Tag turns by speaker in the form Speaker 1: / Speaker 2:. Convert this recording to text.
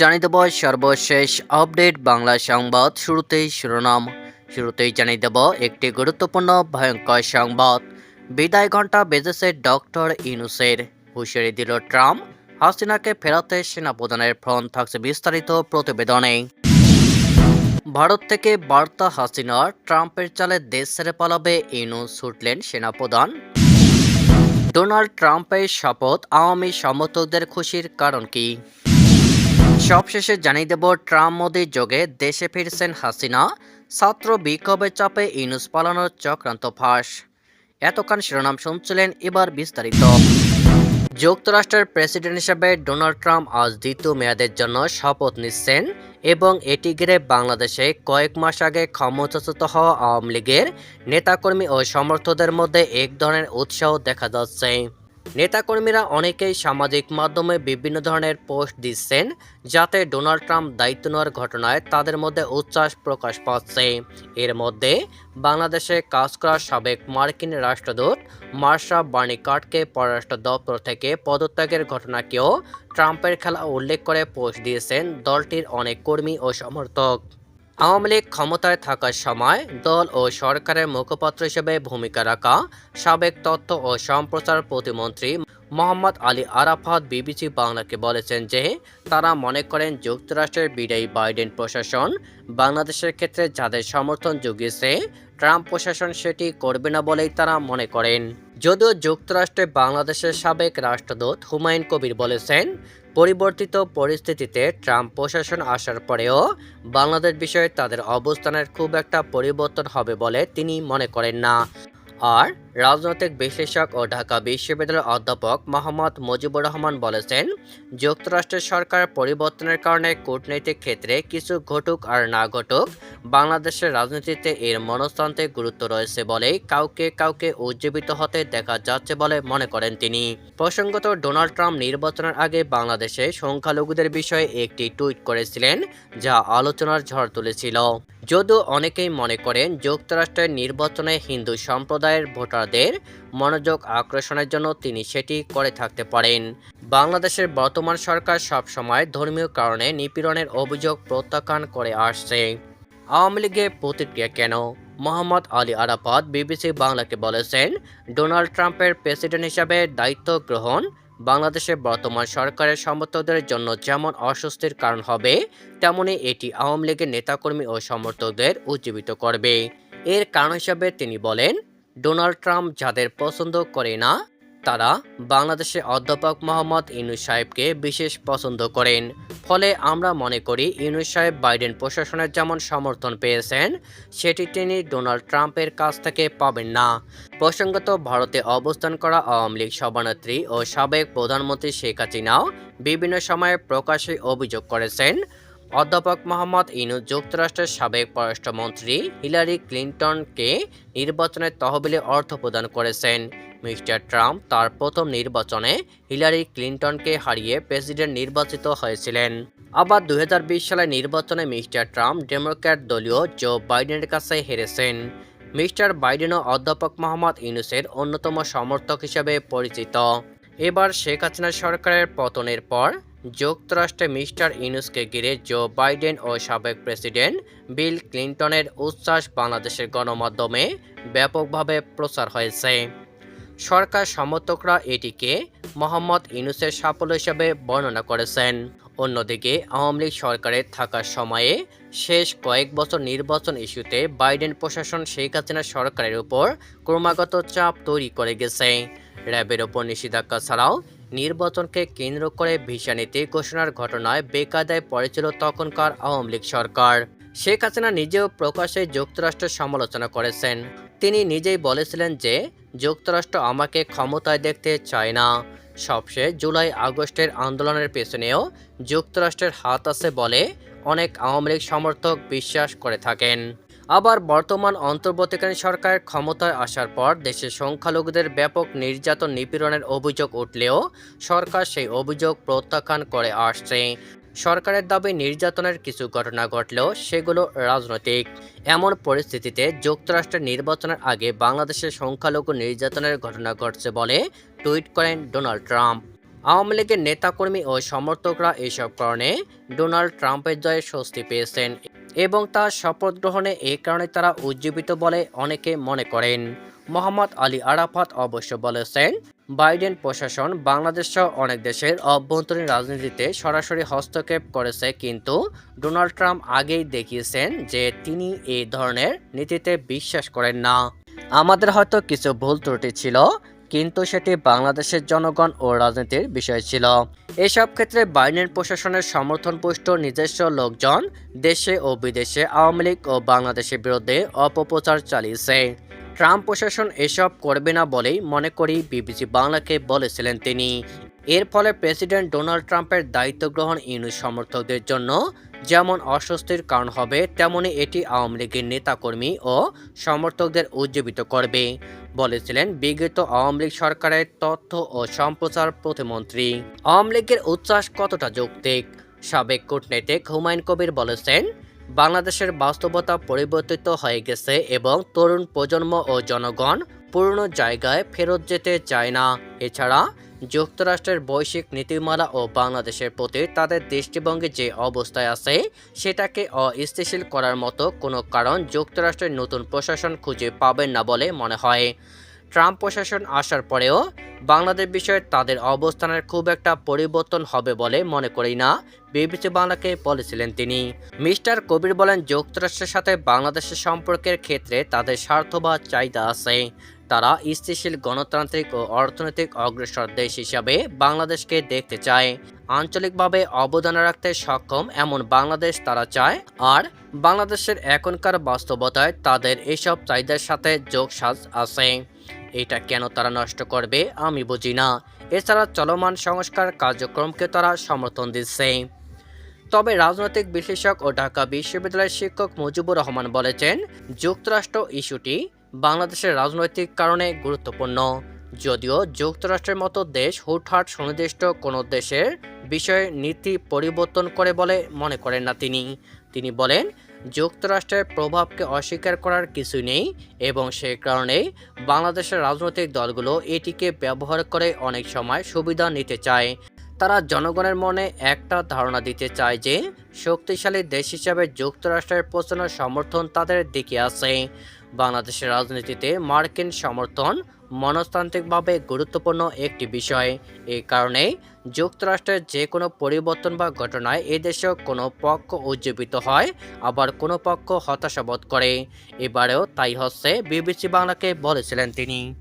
Speaker 1: জানিয়ে দেব সর্বশেষ আপডেট বাংলা সংবাদ শুরুতেই শিরোনাম। শুরুতেই জানিয়ে দেব একটি গুরুত্বপূর্ণ ভয়ঙ্কর সংবাদ। বিদায় ঘণ্টা বেজেছে ডক্টর ইনুসের হুঁশিয়ারি দিল ট্রাম্প। হাসিনাকে ফেরাতে সেনাপ্রধানের ফ্রন্ট থাকছে বিস্তারিত প্রতিবেদনে। ভারত থেকে বার্তা হাসিনা, ট্রাম্পের চালে দেশ ছেড়ে পালাবে ইনু ছুটলেন সেনাপ্রধান। ডোনাল্ড ট্রাম্পের শপথ আওয়ামী সমর্থকদের খুশির কারণ কি? সবশেষে জানিয়ে দেব, ট্রাম্প মোদীর যোগে দেশে ফিরছেন হাসিনা। ছাত্র বিক্ষোভের চাপে ইনুস পালানোর চক্রান্ত ফাঁস। এতক্ষণ শিরোনাম শুনছিলেন এবার বিস্তারিত। যুক্তরাষ্ট্রের প্রেসিডেন্ট হিসেবে ডোনাল্ড ট্রাম্প আজ দ্বিতীয় মেয়াদের জন্য শপথ নিচ্ছেন এবং এটি ঘিরে বাংলাদেশে কয়েক মাস আগে ক্ষমতাচ্যুত হওয়া আওয়ামী লীগের নেতাকর্মী ও সমর্থকদের মধ্যে এক ধরনের উৎসাহ দেখা যাচ্ছে। নেতাকর্মীরা অনেকেই সামাজিক মাধ্যমে বিভিন্ন ধরনের পোস্ট দিচ্ছেন যাতে ডোনাল্ড ট্রাম্প দায়িত্ব নেওয়ার ঘটনায় তাদের মধ্যে উচ্ছ্বাস প্রকাশ পাচ্ছে। এর মধ্যে বাংলাদেশে কাজ করা সাবেক মার্কিন রাষ্ট্রদূত মার্শা বার্নিকাটকে পররাষ্ট্র দপ্তর থেকে পদত্যাগের ঘটনাকেও ট্রাম্পের খেলা উল্লেখ করে পোস্ট দিয়েছেন দলটির অনেক কর্মী ও সমর্থক। আওয়ামী লীগ ক্ষমতায় থাকার সময় দল ও সরকারের মুখপাত্র হিসেবে ভূমিকা রাখা, সাবেক তথ্য ও সম্প্রচার প্রতিমন্ত্রী মোহাম্মদ আলী আরাফাত বিবিসি বাংলাকে বলেছেন যে তারা মনে করেন যুক্তরাষ্ট্রের বিদায়ী বাইডেন প্রশাসন বাংলাদেশের ক্ষেত্রে যাদের সমর্থন জুগিয়েছে, ট্রাম্প প্রশাসন সেটি করবে না বলেই তারা মনে করেন। যদিও যুক্তরাষ্ট্রে বাংলাদেশের সাবেক রাষ্ট্রদূত হুমায়ুন কবির বলেছেন, পরিবর্তিত পরিস্থিতিতে ট্রাম্প প্রশাসন আসার পরেও বাংলাদেশ বিষয়ে তাদের অবস্থানের খুব একটা পরিবর্তন হবে বলে তিনি মনে করেন না। আর রাজনৈতিক বিশ্লেষক ও ঢাকা বিশ্ববিদ্যালয়ের অধ্যাপক মোহাম্মদ মুজিবুর রহমান বলেছেন, যুক্তরাষ্ট্রের সরকার পরিবর্তনের কারণে কূটনৈতিক ক্ষেত্রে কিছু ঘটুক আর না ঘটুক, বাংলাদেশের রাজনীতিতে এর মনস্তান্ত্রিক গুরুত্ব রয়েছে বলেই কাউকে কাউকে উজ্জীবিত হতে দেখা যাচ্ছে বলে মনে করেন তিনি। প্রসঙ্গত, ডোনাল্ড ট্রাম্প নির্বাচনের আগে বাংলাদেশে সংখ্যালঘুদের বিষয়ে একটি টুইট করেছিলেন, যা আলোচনার ঝড় তুলেছিল। যদিও অনেকেই মনে করেন, যুক্তরাষ্ট্রের নির্বাচনে হিন্দু সম্প্রদায়ের ভোটারদের মনোযোগ আকর্ষণের জন্য তিনি সেটি করে থাকতে পারেন। বাংলাদেশের বর্তমান সরকার সবসময় ধর্মীয় কারণে নিপীড়নের অভিযোগ প্রত্যাখ্যান করে আসছে। আওয়ামী লীগের প্রতিক্রিয়া কেন? মোহাম্মদ আলী আরাফাত বিবিসি বাংলাকে বলেছেন, ডোনাল্ড ট্রাম্পের প্রেসিডেন্ট হিসাবে দায়িত্ব গ্রহণ বাংলাদেশের বর্তমান সরকারের সমর্থকদের জন্য যেমন অস্বস্তির কারণ হবে, তেমনি এটি আওয়ামী লীগের নেতাকর্মী ও সমর্থকদের উজ্জীবিত করবে। এর কারণ হিসাবে তিনি বলেন ডোনাল্ড ট্রাম্প যাদের পছন্দ করে না, তারা বাংলাদেশের অধ্যাপক মোহাম্মদ ইউনুস সাহেবকে বিশেষ পছন্দ করেন। ফলে আমরা মনে করি ইউনুস সাহেব বাইডেন প্রশাসনের যেমন সমর্থন পেয়েছেন, সেটি তিনি ডোনাল্ড ট্রাম্পের কাছ থেকে পাবেন না। প্রসঙ্গত ভারতে অবস্থান করা আওয়ামী লীগ সভানেত্রী ও সাবেক প্রধানমন্ত্রী শেখ হাসিনাও বিভিন্ন সময়ে প্রকাশ্যে অভিযোগ করেছেন অধ্যাপক মোহাম্মদ ইনুস, যুক্তরাষ্ট্রের সাবেক পররাষ্ট্রমন্ত্রী হিলারি ক্লিন্টনকে নির্বাচনের তহবিলে অর্থ প্রদান করেছেন। মিস্টার ট্রাম্প তার প্রথম নির্বাচনে হিলারি ক্লিন্টনকে হারিয়ে প্রেসিডেন্ট নির্বাচিত হয়েছিলেন। আবার দুই সালে নির্বাচনে মিস্টার ট্রাম্প ডেমোক্র্যাট দলীয় জো বাইডেনের কাছে হেরেছেন। মিস্টার বাইডেনও অধ্যাপক মোহাম্মদ ইউনুসের অন্যতম সমর্থক হিসেবে পরিচিত। এবার শেখ হাসিনা সরকারের পতনের পর যুক্তরাষ্ট্রে মিস্টার ইনুসকে ঘিরে জো বাইডেন ও সাবেক প্রেসিডেন্ট বিল ক্লিন্টনের উচ্ছ্বাস বাংলাদেশের গণমাধ্যমে ব্যাপকভাবে প্রচার হয়েছে। সরকার সমর্থকরা এটিকে মোহাম্মদ ইনুসের সাফল্য হিসেবে বর্ণনা করেছেন। অন্যদিকে, আওয়ামী লীগ সরকারের থাকার সময়ে শেষ কয়েক বছর নির্বাচন ইস্যুতে বাইডেন প্রশাসন শেখ হাসিনা সরকারের উপর ক্রমাগত চাপ তৈরি করে গেছে। র্যাবের ওপর নিষেধাজ্ঞা ছাড়াও নির্বাচনকে কেন্দ্র করে ভিসা নীতি ঘোষণার ঘটনায় বেকায়দায় পড়েছিল তখনকার আওয়ামী লীগ সরকার। শেখ হাসিনা নিজেও প্রকাশ্যে যুক্তরাষ্ট্রের সমালোচনা করেছেন। তিনি নিজেই বলেছিলেন যে, যুক্তরাষ্ট্র আমাকে ক্ষমতায় দেখতে চায় না। সবশেষ জুলাই আগস্টের আন্দোলনের পেছনেও যুক্তরাষ্ট্রের হাত আছে বলে অনেক আওয়ামী লীগ সমর্থক বিশ্বাস করে থাকেন। আবার বর্তমান অন্তর্বর্তীকালীন সরকার ক্ষমতায় আসার পর দেশের সংখ্যালঘুদের ব্যাপক নির্যাতন নিপীড়নের অভিযোগ উঠলেও সরকার সেই অভিযোগ প্রত্যাখ্যান করে আসছে। সরকারের দাবি নির্যাতনের কিছু ঘটনা ঘটলেও সেগুলো রাজনৈতিক। এমন পরিস্থিতিতে যুক্তরাষ্ট্রের নির্বাচনের আগে বাংলাদেশের সংখ্যালঘু নির্যাতনের ঘটনা ঘটছে বলে টুইট করেন ডোনাল্ড ট্রাম্প। আওয়ামী লীগের নেতাকর্মী ও সমর্থকরা এসব কারণে ডোনাল্ড ট্রাম্পের জয়ে স্বস্তি পেয়েছেন। এবং তার শপথ গ্রহণে এই কারণে তারা উজ্জীবিত বলে অনেকে মনে করেন। মোহাম্মদ আলী আরাফাত অবশ্য বলেছেন, বাইডেন প্রশাসন বাংলাদেশ সহ অনেক দেশের অভ্যন্তরীণ রাজনীতিতে সরাসরি হস্তক্ষেপ করেছে, কিন্তু ডোনাল্ড ট্রাম্প আগেই দেখিয়েছেন যে তিনি এই ধরনের নীতিতে বিশ্বাস করেন না। আমাদের হয়তো কিছু ভুল ত্রুটি ছিল কিন্তু সেটি বাংলাদেশের জনগণ ও রাজনীতির বিষয় ছিল। এসব ক্ষেত্রে বাইডেন প্রশাসনের সমর্থনপুষ্ট নিজস্ব লোকজন দেশে ও বিদেশে আওয়ামী লীগ ও বাংলাদেশের বিরুদ্ধে অপপ্রচার চালিয়েছে। ট্রাম্প প্রশাসন এসব করবে না বলেই মনে করি বিবিসি বাংলাকে বলেছিলেন তিনি। এর ফলে প্রেসিডেন্ট ডোনাল্ড ট্রাম্পের দায়িত্ব গ্রহণ ইউনিট সমর্থকদের জন্য যেমন অস্বস্তির কারণ হবে, তেমনি এটি আওয়ামী লীগের নেতাকর্মী ও সমর্থকদের উজ্জীবিত করবে, বলেছিলেন বিগত আওয়ামী লীগ সরকারের তথ্য ও সম্প্রচার প্রতিমন্ত্রী। আওয়ামী লীগের উচ্ছ্বাস কতটা যৌক্তিক? সাবেক কূটনীতিক হুমায়ুন কবির বলেছেন, বাংলাদেশের বাস্তবতা পরিবর্তিত হয়ে গেছে এবং তরুণ প্রজন্ম ও জনগণ পুরনো জায়গায় ফেরত যেতে চায় না। এছাড়া যুক্তরাষ্ট্রের বৈশ্বিক নীতিমালা ও বাংলাদেশের প্রতি তাদের দৃষ্টিভঙ্গি যে অবস্থায় আছে, সেটাকে অস্থিতিশীল করার মতো কোনো কারণ যুক্তরাষ্ট্রের নতুন প্রশাসন খুঁজে পাবেন না বলে মনে হয়। ট্রাম্প প্রশাসন আসার পরেও বাংলাদেশ বিষয়ে তাদের অবস্থানের খুব একটা পরিবর্তন হবে বলে মনে করি না, বিবিসি বাংলাকে বলেছিলেন তিনি। মিস্টার কবির বলেন, যুক্তরাষ্ট্রের সাথে বাংলাদেশের সম্পর্কের ক্ষেত্রে তাদের স্বার্থ বা চাহিদা আছে। তারা স্থিতিশীল গণতান্ত্রিক ও অর্থনৈতিক অগ্রসর দেশ হিসাবে বাংলাদেশকে দেখতে চায়। আঞ্চলিকভাবে অবদান রাখতে সক্ষম এমন বাংলাদেশ তারা চায়। আর বাংলাদেশের এখনকার বাস্তবতায় তাদের এসব চাহিদার সাথে যোগসাজ আছে। এটা কেন তারা নষ্ট করবে আমি বুঝি না। এছাড়া চলমান সংস্কার কার্যক্রমকে তারা সমর্থন দিচ্ছে। তবে রাজনৈতিক বিশ্লেষক ও ঢাকা বিশ্ববিদ্যালয়ের শিক্ষক মুজিবুর রহমান বলেছেন, যুক্তরাষ্ট্র ইস্যুটি বাংলাদেশের রাজনৈতিক কারণে গুরুত্বপূর্ণ। যদিও যুক্তরাষ্ট্রের মতো দেশ হুটহাট সুনির্দিষ্ট কোনো দেশের বিষয়ে নীতি পরিবর্তন করে বলে মনে করেন না তিনি। তিনি বলেন, যুক্তরাষ্ট্রের প্রভাবকে অস্বীকার করার কিছু নেই এবং সে কারণেই বাংলাদেশের রাজনৈতিক দলগুলো এটিকে ব্যবহার করে অনেক সময় সুবিধা নিতে চায়। তারা জনগণের মনে একটা ধারণা দিতে চায় যে, শক্তিশালী দেশ হিসাবে যুক্তরাষ্ট্রের প্রচণ্ড সমর্থন তাদের দিকে আছে। বাংলাদেশের রাজনীতিতে মার্কিন সমর্থন মনস্তান্ত্রিকভাবে গুরুত্বপূর্ণ একটি বিষয়। এই কারণে যুক্তরাষ্ট্রের যে কোনো পরিবর্তন বা ঘটনায় এদেশেও কোনো পক্ষ উজ্জীবিত হয়, আবার কোনো পক্ষ হতাশাবোধ করে। এবারেও তাই হচ্ছে বিবিসি বাংলাকে বলেছিলেন তিনি।